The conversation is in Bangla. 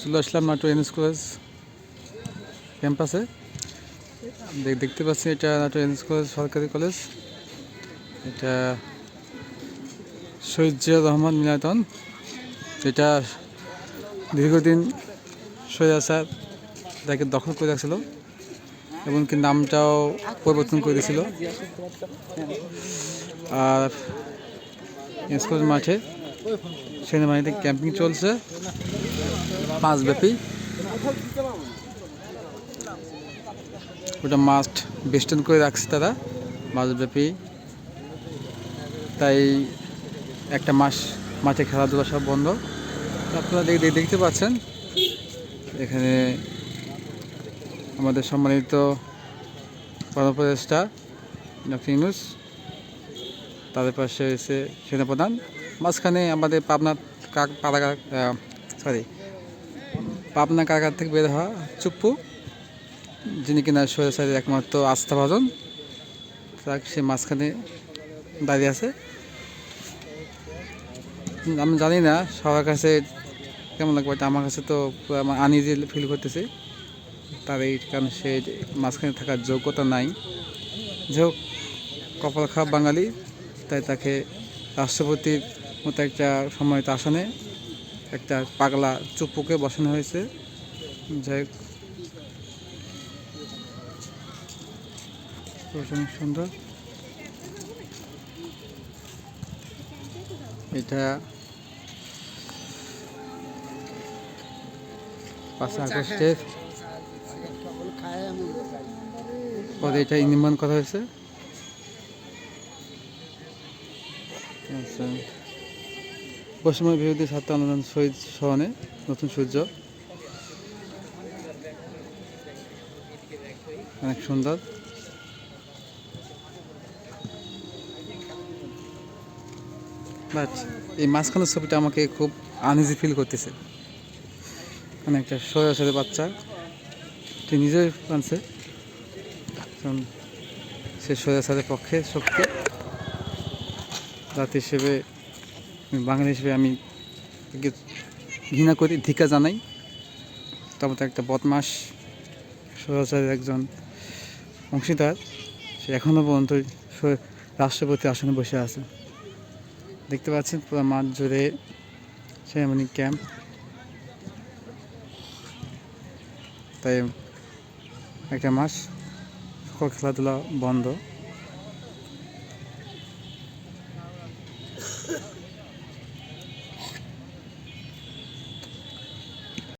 চলে আসলাম নাটো এনএস কলেজ ক্যাম্পাসে। দেখ- দেখতে পাচ্ছি এটা নাটো এনএস কলেজ সরকারি কলেজ। এটা শহীদ রহমান মিলায়তন এটা দীর্ঘদিন সৈয়দ স্যার তাকে দখল করে রাখছিল, এমনকি নামটাও পরিবর্তন করে দিয়েছিল আর স্কুল মাঠে সেনাবাহিনীতে ক্যাম্পিং চলছে। মাসব্যাপী ওটা মাস্ট বেস্টন করে রাখছে তারা মাসব্যাপী তাই একটা মাস, মাঠে খেলাধুলা সব বন্ধ। আপনারা দেখ- দেখ- দেখতে পাচ্ছেন, এখানে আমাদের সম্মানিত কর্মপ্রদেষ্টা ডক্টর ইউনুস, তাদের পাশে হয়েছে সেনাপ্রধান। মাঝখানে আমাদের পাবনা কাক পাড়া সরি পাবনা কারাগার থেকে বের হওয়া চুপ্পু, যিনি কিনা সৈয়দ সাহেবের একমাত্র আস্থাভাজন তাকে সে মাঝখানে দাঁড়িয়ে আছে। আমি জানি না, সবার কাছে কেমন লাগবে আমার কাছে তো আমার আনইজি ফিল করতেছি। তার এই কারণে সে মাঝখানে থাকার যোগ্যতা নাই। যে হোক, কপাল খারাপ বাঙালি, তাই তাকে রাষ্ট্রপতির মতো একটা সম্মানিত আসনে একটা পাগলা চুপ্পুকে বসানো হয়েছে। যাই অনেক সুন্দর। এটা পাঁচ আগস্টের পরে এটা নির্মাণ করা হয়েছে। আচ্ছা। পশ্চিমবঙ্গ বিরোধী ছাত্র আন্দোলন শহীদ সহনে নতুন সূর্য। অনেক সুন্দর। বাট এই মাঝখানের ছবিটা আমাকে খুব আনইজি ফিল করতেছে। মানে একটা শোয়ের সাথে বাচ্চা সে কারণ সে শোয়ের সাথে পক্ষে শক্তি জাতি হিসেবে বাঙালি হিসেবে আমি ঘৃণা করি ধিকা জানাই। তারপর তো একটা বদমাস সদাচারের একজন অংশীদার, সে এখনও পর্যন্ত রাষ্ট্রপতি আসনে বসে আছে। দেখতে পাচ্ছেন পুরো মাঠ জুড়ে সে এমনই ক্যাম্প তাই একটা মাস সকল খেলাধুলা বন্ধ।